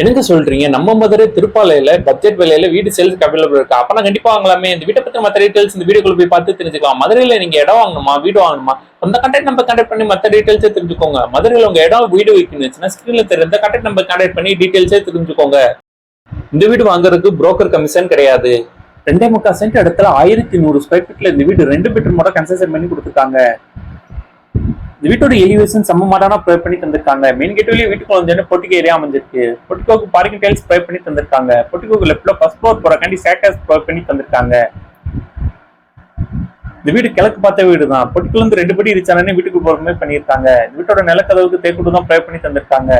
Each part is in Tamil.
என்னங்க சொல்றீங்க? நம்ம மதுரை திருப்பாலையில பட்ஜெட் விலையில வீடு சேல்ஸ் அவைலபிள் இருக்கு? அப்பனா கண்டிப்பா வாங்கலாமே. இந்த வீட்டை பத்தி மற்ற டீடைல்ஸ் இந்த வீடியோக்குள்ள போய் பார்த்து தெரிஞ்சுக்கலாம். மதுரையில நீங்க இடம் வாங்கணுமா? வீடு வாங்கணுமா? அந்த கண்டக்ட் நம்பர் கண்டக்ட் பண்ணி மற்ற டீடைல்ஸே தெரிஞ்சுக்கோங்க. மதுரையில உங்க இடம் வீடு வைக்கணும்னா ஸ்கிரீன்ல தெரிந்த கண்டக்ட் நம்பர் கண்டக்ட் பண்ணி டீடைல்ஸே தெரிஞ்சுக்கோங்க. இந்த வீடு வாங்குறதுக்கு புரோக்கர் கமிஷன் கிடையாது. ரெண்டே முக்கால் சென்ட் இடத்துல ஆயிரத்தி நூறு ஸ்கொயர் ஃபீட்ல இந்த வீடு ரெண்டு பெட்ரூமோட கன்செஷன் பண்ணி கொடுத்துருக்காங்க. இந்த வீட்டோட எலிவேஷன் செம்ம மாடானா ப்ரே பண்ணி தந்திருக்காங்க. மெயின் கேட்வேலயே வீட்டுக்கு வந்து பொட்டிக்கு ஏரியா அமைஞ்சிருக்கு. பொட்டிக்கோக்கு பார்க்கிங் டைல்ஸ் ப்ரே பண்ணி தந்திருக்காங்க. பொட்டிக்கோக்கு லெஃப்ட்ல ஃபர்ஸ்ட் ஃப்ளோர் போறக்காண்டி சேட்டர்ஸ் ப்ரே பண்ணி தந்திருக்காங்க. இந்த வீடு கிழக்கு பார்த்த வீடு தான் பொட்டிக்குள்ள இருந்து ரெண்டு படி இருச்சானே வீட்டுக்கு போற மாதிரி பண்ணியிருக்காங்க. இந்த வீட்டோட நிலக்கதவுக்கு தேக்குட்டு தான் ப்ரே பண்ணி தந்திருக்காங்க.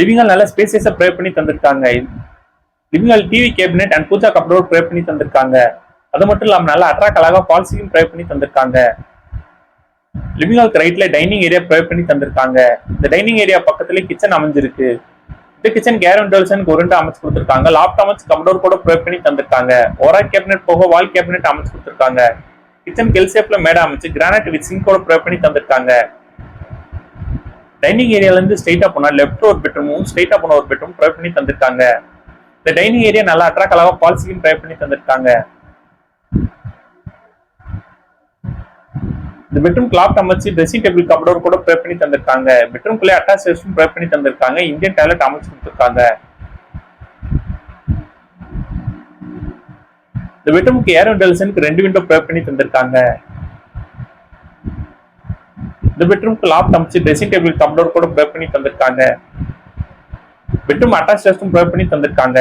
லிவிங் ஹால் நல்ல ஸ்பேசியஸா ப்ரே பண்ணி தந்திருக்காங்க. Living hall TV cabinet and puja cupboard pray பண்ணி தந்திருக்காங்க. அது மட்டும் இல்லாம நல்லா அட்ராக்ட் அழகா பால்சியும் ப்ரே பண்ணி தந்திருக்காங்க. லிவிங் ஹாலுக்கு ரைட்ல டைனிங் ஏரியா ப்ரொவைட் பண்ணி தந்திருக்காங்க. இந்த டைனிங் ஏரியா பக்கத்துல கிச்சன் அமைஞ்சிருக்கு. இந்த கிச்சன் கேரண்டல்ஸ் ஒரு அமைச்சு கொடுத்துருக்காங்க. லாப்ட் அமைச்சு கம்டோர் கூட ப்ரொவைட் பண்ணி தந்திருக்காங்க. ஓரா கேபினெட் போக வால் கேபினெட் அமைச்சு கொடுத்துருக்காங்க. கிச்சன் கெல் ஷேப்ல மேடை அமைச்சு கிரானைட் வித் சிங்க் கூட ப்ரொவைட் பண்ணி தந்திருக்காங்க. டைனிங் ஏரியால இருந்து ஸ்ட்ரைட்டா போனா லெஃப்ட் ஒரு பெட்ரூமும் ஸ்ட்ரைட்டா போன ஒரு பெட்ரூம் ப்ரொவைட் பண்ணி தந்திருக்காங்க. இந்த டைனிங் ஏரியா நல்லா அட்ராக்ட் அழகா பால்சியும் ப்ரொவைட் பண்ணி தந்திருக்காங்க. இந்த பெட்ரூம் கிளாக் அமைச்சு ட்ரெஸ்ஸிங் டேபிள் கபடோர் கூட ப்ரே பண்ணி தந்திருக்காங்க. பெட்ரூம்குள்ளே அட்டாச் ரெஸ்ட்ரூம் ப்ரே பண்ணி தந்திருக்காங்க. இந்தியன் டாய்லெட் அமைச்சு கொடுத்துருக்காங்க. இந்த பெட்ரூமுக்கு ஏர் வென்டிலேஷனுக்கு ரெண்டு விண்டோ ப்ரே பண்ணி தந்திருக்காங்க. இந்த பெட்ரூம்க்கு லாப்ட் அமைச்சு ட்ரெஸ்ஸிங் டேபிள் கபடோர் கூட ப்ரே பண்ணி தந்திருக்காங்க. பெட்ரூம் அட்டாச் ரெஸ்ட்ரூம் ப்ரே பண்ணி தந்திருக்காங்க.